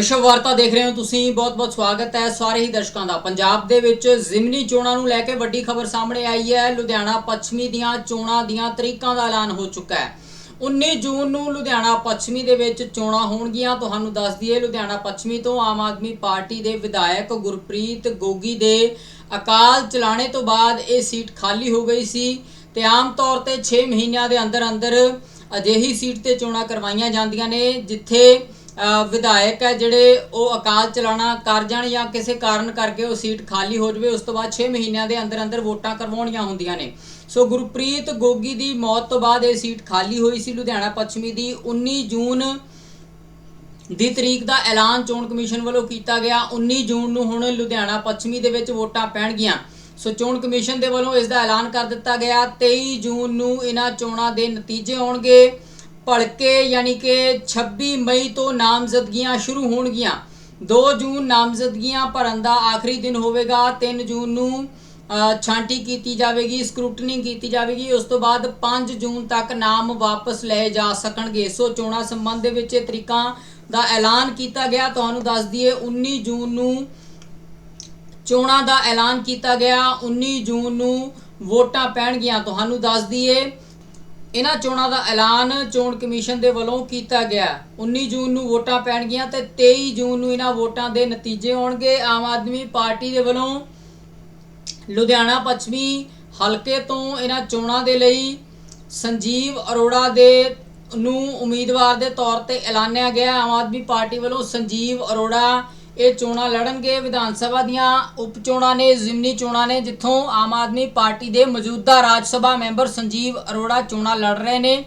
ਵਿਸ਼ਵ ਵਾਰਤਾ ਦੇਖ ਰਹੇ ਹੋ ਤੁਸੀਂ। ਬਹੁਤ-ਬਹੁਤ ਸਵਾਗਤ ਹੈ ਸਾਰੇ ਹੀ ਦਰਸ਼ਕਾਂ ਦਾ। ਪੰਜਾਬ ਦੇ ਵਿੱਚ ਜ਼ਿਮਨੀ ਚੋਣਾਂ ਨੂੰ ਲੈ ਕੇ ਵੱਡੀ ਖਬਰ ਸਾਹਮਣੇ ਆਈ ਹੈ। ਲੁਧਿਆਣਾ ਪੱਛਮੀ ਦੀਆਂ ਚੋਣਾਂ ਦੀਆਂ ਤਰੀਕਾਂ ਦਾ ਐਲਾਨ ਹੋ ਚੁੱਕਾ ਹੈ। 19 ਜੂਨ ਨੂੰ ਲੁਧਿਆਣਾ ਪੱਛਮੀ ਦੇ ਵਿੱਚ ਚੋਣਾਂ ਹੋਣਗੀਆਂ। ਤੁਹਾਨੂੰ ਦੱਸ ਦਈਏ, ਲੁਧਿਆਣਾ ਪੱਛਮੀ ਤੋਂ ਆਮ ਆਦਮੀ ਪਾਰਟੀ ਦੇ ਵਿਧਾਇਕ ਗੁਰਪ੍ਰੀਤ ਗੋਗੀ ਦੇ ਅਕਾਲ ਚਲਾਣੇ ਤੋਂ ਬਾਅਦ ਇਹ ਸੀਟ ਖਾਲੀ ਹੋ ਗਈ ਸੀ ਤੇ ਆਮ ਤੌਰ ਤੇ 6 ਮਹੀਨਿਆਂ ਦੇ ਅੰਦਰ ਅੰਦਰ ਅਜਿਹੀ ਸੀਟ ਤੇ ਚੋਣਾਂ ਕਰਵਾਈਆਂ ਜਾਂਦੀਆਂ ਨੇ, ਜਿੱਥੇ ਵਿਧਾਇਕ ਹੈ ਜਿਹੜੇ ਉਹ ਅਕਾਲ ਚਲਾਣਾ ਕਰ ਜਾਣ ਜਾਂ ਕਿਸੇ ਕਾਰਨ ਕਰਕੇ ਉਹ ਸੀਟ ਖਾਲੀ ਹੋ ਜਾਵੇ, ਉਸ ਤੋਂ ਬਾਅਦ 6 ਮਹੀਨਿਆਂ ਦੇ ਅੰਦਰ ਅੰਦਰ ਵੋਟਾਂ ਕਰਵਾਉਣੀਆਂ ਹੁੰਦੀਆਂ ਨੇ। ਸੋ ਗੁਰਪ੍ਰੀਤ ਗੋਗੀ ਦੀ ਮੌਤ ਤੋਂ ਬਾਅਦ ਇਹ ਸੀਟ ਖਾਲੀ ਹੋਈ ਸੀ ਲੁਧਿਆਣਾ ਪੱਛਮੀ ਦੀ। 19 ਜੂਨ ਦੀ ਤਰੀਕ ਦਾ ਐਲਾਨ ਚੋਣ ਕਮਿਸ਼ਨ ਵੱਲੋਂ ਕੀਤਾ ਗਿਆ। 19 ਜੂਨ ਨੂੰ ਹੁਣ ਲੁਧਿਆਣਾ ਪੱਛਮੀ ਦੇ ਵਿੱਚ ਵੋਟਾਂ ਪੈਣਗੀਆਂ। ਸੋ ਚੋਣ ਕਮਿਸ਼ਨ ਦੇ ਵੱਲੋਂ ਇਸ ਦਾ ਐਲਾਨ ਕਰ ਦਿੱਤਾ ਗਿਆ। 23 ਜੂਨ ਨੂੰ ਇਹਨਾਂ ਚੋਣਾਂ ਦੇ ਨਤੀਜੇ ਆਉਣਗੇ। ਭਲਕੇ ਯਾਨੀ ਕਿ 26 ਮਈ ਤੋਂ ਨਾਮਜ਼ਦਗੀਆਂ ਸ਼ੁਰੂ ਹੋਣਗੀਆਂ। 2 ਜੂਨ ਨਾਮਜ਼ਦਗੀਆਂ ਭਰਨ ਦਾ ਆਖਰੀ ਦਿਨ ਹੋਵੇਗਾ। 3 ਜੂਨ ਨੂੰ ਛਾਂਟੀ ਕੀਤੀ ਜਾਵੇਗੀ ਸਕ੍ਰੂਟਨਿੰਗ ਕੀਤੀ ਜਾਵੇਗੀ। ਉਸ ਤੋਂ ਬਾਅਦ 5 ਜੂਨ ਤੱਕ ਨਾਮ ਵਾਪਸ ਲਏ ਜਾ ਸਕਣਗੇ। ਸੋ ਚੋਣਾਂ ਸੰਬੰਧ ਦੇ ਵਿੱਚ ਇਹ ਤਰੀਕਾਂ ਦਾ ਐਲਾਨ ਕੀਤਾ ਗਿਆ। ਤੁਹਾਨੂੰ ਦੱਸ ਦਈਏ 19 ਜੂਨ ਨੂੰ ਚੋਣਾਂ ਦਾ ਐਲਾਨ ਕੀਤਾ ਗਿਆ। 19 ਜੂਨ ਨੂੰ ਵੋਟਾਂ ਪੈਣਗੀਆਂ। ਤੁਹਾਨੂੰ ਦੱਸ ਦਈਏ ਇਹਨਾਂ ਚੋਣਾਂ ਦਾ ਐਲਾਨ ਚੋਣ ਕਮਿਸ਼ਨ ਦੇ ਵੱਲੋਂ ਕੀਤਾ ਗਿਆ। 19 ਜੂਨ ਨੂੰ ਵੋਟਾਂ ਪੈਣਗੀਆਂ ਤੇ 23 ਜੂਨ ਨੂੰ ਇਹਨਾਂ ਵੋਟਾਂ ਦੇ ਨਤੀਜੇ ਆਉਣਗੇ ਆਮ ਆਦਮੀ ਪਾਰਟੀ ਦੇ ਵੱਲੋਂ ਲੁਧਿਆਣਾ ਪੱਛਮੀ ਹਲਕੇ ਤੋਂ ਇਹਨਾਂ ਚੋਣਾਂ ਦੇ ਲਈ ਸੰਜੀਵ ਅਰੋੜਾ ਦੇ ਨੂੰ ਉਮੀਦਵਾਰ ਦੇ ਤੌਰ ਤੇ ਐਲਾਨਿਆ ਗਿਆ। ਆਮ ਆਦਮੀ ਪਾਰਟੀ ਵੱਲੋਂ ਸੰਜੀਵ ਅਰੋੜਾ ਇਹ ਚੋਣਾਂ ਲੜਨਗੇ। ਵਿਧਾਨ ਸਭਾ ਦੀਆਂ ਉਪ ਚੋਣਾਂ ਨੇ, ਜ਼ਿਮਨੀ ਚੋਣਾਂ ਨੇ, ਜਿੱਥੋਂ ਆਮ ਆਦਮੀ ਪਾਰਟੀ ਦੇ ਮੌਜੂਦਾ ਰਾਜ ਸਭਾ ਮੈਂਬਰ ਸੰਜੀਵ ਅਰੋੜਾ ਚੋਣਾਂ ਲੜ ਰਹੇ ਨੇ।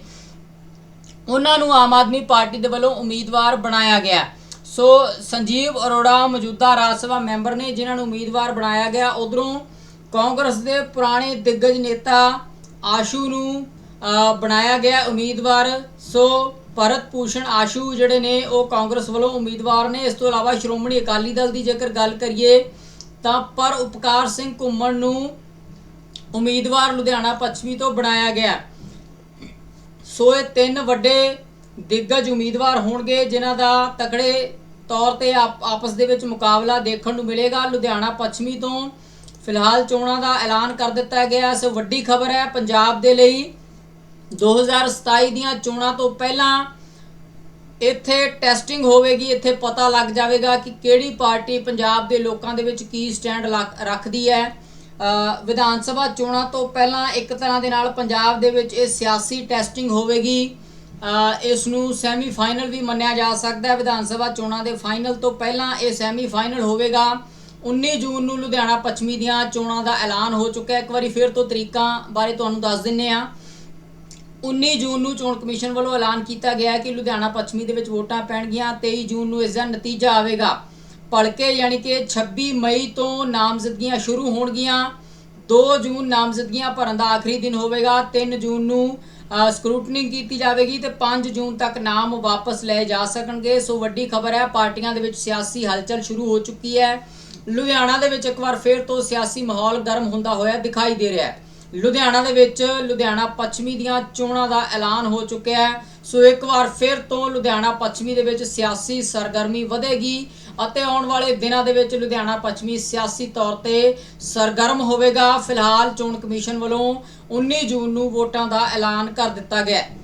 ਉਹਨਾਂ ਨੂੰ ਆਮ ਆਦਮੀ ਪਾਰਟੀ ਦੇ ਵੱਲੋਂ ਉਮੀਦਵਾਰ ਬਣਾਇਆ ਗਿਆ। ਸੋ ਸੰਜੀਵ ਅਰੋੜਾ ਮੌਜੂਦਾ ਰਾਜ ਸਭਾ ਮੈਂਬਰ ਨੇ, ਜਿਨ੍ਹਾਂ ਨੂੰ ਉਮੀਦਵਾਰ ਬਣਾਇਆ ਗਿਆ, ਉਧਰੋਂ ਕਾਂਗਰਸ ਦੇ ਪੁਰਾਣੇ ਦਿੱਗਜ ਨੇਤਾ ਆਸ਼ੂ ਨੂੰ ਬਣਾਇਆ ਗਿਆ ਉਮੀਦਵਾਰ। ਸੋ ਭਰਤ ਭੂਸ਼ਣ ਆਸ਼ੂ ਜਿਹੜੇ ਨੇ ਉਹ ਕਾਂਗਰਸ ਵੱਲੋਂ ਉਮੀਦਵਾਰ ਨੇ। ਇਸ ਤੋਂ ਇਲਾਵਾ ਸ਼੍ਰੋਮਣੀ ਅਕਾਲੀ ਦਲ ਦੀ ਜੇਕਰ ਗੱਲ ਕਰੀਏ ਤਾਂ ਪਰ ਉਪਕਾਰ ਸਿੰਘ ਘੁੰਮਣ ਨੂੰ ਉਮੀਦਵਾਰ ਲੁਧਿਆਣਾ ਪੱਛਮੀ ਤੋਂ ਬਣਾਇਆ ਗਿਆ। ਸੋ ਇਹ ਤਿੰਨ ਵੱਡੇ ਦਿੱਗਜ ਉਮੀਦਵਾਰ ਹੋਣਗੇ, ਜਿਨ੍ਹਾਂ ਦਾ ਤਕੜੇ ਤੌਰ ਤੇ ਆਪ- ਆਪਸ ਦੇ ਵਿੱਚ ਮੁਕਾਬਲਾ ਦੇਖਣ ਨੂੰ ਮਿਲੇਗਾ। ਲੁਧਿਆਣਾ ਪੱਛਮੀ ਤੋਂ ਫਿਲਹਾਲ ਚੋਣਾਂ ਦਾ ਐਲਾਨ ਕਰ ਦਿੱਤਾ ਗਿਆ। ਸੋ ਵੱਡੀ ਖਬਰ ਹੈ, ਪੰਜਾਬ ਦੇ ਲਈ 2027 ਦੀਆਂ ਚੋਣਾਂ ਤੋਂ ਪਹਿਲਾਂ ਇੱਥੇ ਟੈਸਟਿੰਗ ਹੋਵੇਗੀ, ਇੱਥੇ ਪਤਾ ਲੱਗ ਜਾਵੇਗਾ ਕਿ ਕਿਹੜੀ ਪਾਰਟੀ ਪੰਜਾਬ ਦੇ ਲੋਕਾਂ ਦੇ ਵਿੱਚ ਕੀ ਸਟੈਂਡ ਰੱਖਦੀ ਹੈ। ਵਿਧਾਨ ਸਭਾ ਚੋਣਾਂ ਤੋਂ ਪਹਿਲਾਂ ਇੱਕ ਤਰ੍ਹਾਂ ਦੇ ਨਾਲ ਪੰਜਾਬ ਦੇ ਵਿੱਚ ਇਹ ਸਿਆਸੀ ਟੈਸਟਿੰਗ ਹੋਵੇਗੀ। ਇਸ ਨੂੰ ਸੈਮੀ ਫਾਈਨਲ ਵੀ ਮੰਨਿਆ ਜਾ ਸਕਦਾ ਹੈ। ਵਿਧਾਨ ਸਭਾ ਚੋਣਾਂ ਦੇ ਫਾਈਨਲ ਤੋਂ ਪਹਿਲਾਂ ਇਹ ਸੈਮੀ ਫਾਈਨਲ ਹੋਵੇਗਾ। 19 ਜੂਨ ਨੂੰ ਲੁਧਿਆਣਾ ਪੱਛਮੀ ਦੀਆਂ ਚੋਣਾਂ ਦਾ ਐਲਾਨ ਹੋ ਚੁੱਕਾ ਹੈ। ਇੱਕ ਵਾਰੀ ਫਿਰ ਤੋਂ ਤਰੀਕਾਂ ਬਾਰੇ ਤੁਹਾਨੂੰ ਦੱਸ ਦਿੰਨੇ ਆ 19 ਜੂਨ ਨੂੰ ਚੋਣ ਕਮਿਸ਼ਨ ਵੱਲੋਂ ਐਲਾਨ ਕੀਤਾ ਗਿਆ ਕਿ ਲੁਧਿਆਣਾ ਪੱਛਮੀ ਦੇ ਵਿੱਚ ਵੋਟਾਂ ਪੈਣਗੀਆਂ 23 ਜੂਨ ਨੂੰ ਇਸ ਦਾ ਨਤੀਜਾ ਆਵੇਗਾ। ਭਲਕੇ ਯਾਨੀ ਕਿ 26 ਮਈ ਤੋਂ ਨਾਮਜ਼ਦਗੀਆਂ ਸ਼ੁਰੂ ਹੋਣਗੀਆਂ। 2 ਜੂਨ ਨਾਮਜ਼ਦਗੀਆਂ ਭਰਨ ਦਾ ਆਖਰੀ ਦਿਨ ਹੋਵੇਗਾ 3 ਜੂਨ ਨੂੰ ਸਕ੍ਰੂਟਨਿੰਗ ਕੀਤੀ ਜਾਵੇਗੀ ਤੇ 5 ਜੂਨ ਤੱਕ ਨਾਮ ਵਾਪਸ ਲਏ ਜਾ ਸਕਣਗੇ। ਸੋ ਵੱਡੀ ਖਬਰ ਹੈ, ਪਾਰਟੀਆਂ ਦੇ ਵਿੱਚ ਸਿਆਸੀ ਹਲਚਲ ਸ਼ੁਰੂ ਹੋ ਚੁੱਕੀ ਹੈ। ਲੁਧਿਆਣਾ ਦੇ ਵਿੱਚ ਇੱਕ ਵਾਰ ਫਿਰ ਤੋਂ ਸਿਆਸੀ ਮਾਹੌਲ ਗਰਮ ਹੁੰਦਾ ਹੋਇਆ ਦਿਖਾਈ ਦੇ ਰਿਹਾ ਹੈ। ਲੁਧਿਆਣਾ ਦੇ ਵਿੱਚ ਲੁਧਿਆਣਾ ਪੱਛਮੀ ਦੀਆਂ ਚੋਣਾਂ ਦਾ ਐਲਾਨ ਹੋ ਚੁੱਕਿਆ ਹੈ। ਸੋ ਇੱਕ ਵਾਰ ਫਿਰ ਤੋਂ ਲੁਧਿਆਣਾ ਪੱਛਮੀ ਦੇ ਵਿੱਚ ਸਿਆਸੀ ਸਰਗਰਮੀ ਵਧੇਗੀ ਅਤੇ ਆਉਣ ਵਾਲੇ ਦਿਨਾਂ ਦੇ ਵਿੱਚ ਲੁਧਿਆਣਾ ਪੱਛਮੀ ਸਿਆਸੀ ਤੌਰ ਤੇ ਸਰਗਰਮ ਹੋਵੇਗਾ। ਫਿਲਹਾਲ ਚੋਣ ਕਮਿਸ਼ਨ ਵੱਲੋਂ 19 ਜੂਨ ਨੂੰ ਵੋਟਾਂ ਦਾ ਐਲਾਨ ਕਰ ਦਿੱਤਾ ਗਿਆ ਹੈ।